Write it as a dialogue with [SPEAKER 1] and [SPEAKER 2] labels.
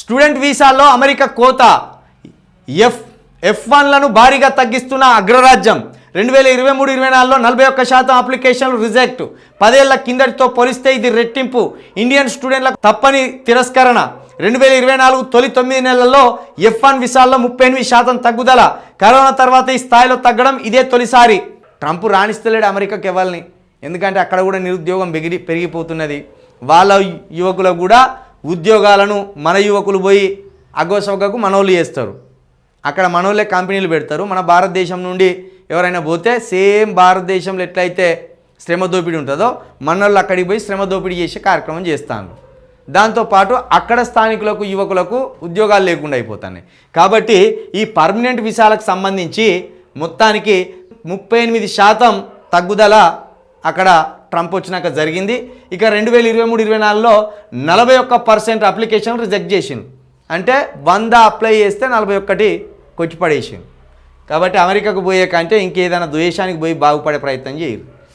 [SPEAKER 1] Student వీసాల్లో America కోత. F F వన్లను భారీగా తగ్గిస్తున్న అగ్రరాజ్యం. రెండు వేల ఇరవై మూడు ఇరవై నాలుగులో నలభై ఒక్క శాతం అప్లికేషన్లు రిజెక్ట్. పదేళ్ళ కిందటితో పోలిస్తే ఇది రెట్టింపు. ఇండియన్ స్టూడెంట్లకు తప్పని తిరస్కరణ. రెండు వేల ఇరవై నాలుగు తొలి తొమ్మిది నెలల్లో ఎఫ్ వన్ విసాల్లో ముప్పై ఎనిమిది శాతం తగ్గుదల. కరోనా తర్వాత ఈ స్థాయిలో తగ్గడం ఇదే తొలిసారి. ట్రంప్ రాణిస్తలేడు అమెరికాకి ఇవ్వాలని ఎందుకంటే అక్కడ కూడా నిరుద్యోగం పెరిగి పెరిగిపోతున్నది. వాళ్ళ యువకులకు కూడా ఉద్యోగాలను మన యువకులు పోయి అగోసొగ్గకు మనోళ్ళు చేస్తారు. అక్కడ మనోళ్ళే కంపెనీలు పెడతారు. మన భారతదేశం నుండి ఎవరైనా పోతే సేమ్ భారతదేశంలో ఎట్లయితే శ్రమ దోపిడీ ఉంటుందో మనోళ్ళు అక్కడికి పోయి శ్రమ దోపిడీ చేసే కార్యక్రమం చేస్తాను. దాంతోపాటు అక్కడ స్థానికులకు యువకులకు ఉద్యోగాలు లేకుండా అయిపోతున్నాయి కాబట్టి ఈ పర్మనెంట్ విసాలకు సంబంధించి మొత్తానికి ముప్పై ఎనిమిది శాతం తగ్గుదల అక్కడ ట్రంప్ వచ్చినాక జరిగింది. ఇక రెండు వేల ఇరవై మూడు ఇరవై నాలుగులో నలభై ఒక్క పర్సెంట్ అప్లికేషన్ రిజెక్ట్ చేసింది. అంటే వంద అప్లై చేస్తే నలభై ఒక్కటి కొచ్చిపడేసింది కాబట్టి అమెరికాకు పోయే కంటే ఇంకేదైనా ద్వేషానికి పోయి బాగుపడే ప్రయత్నం చేయరు.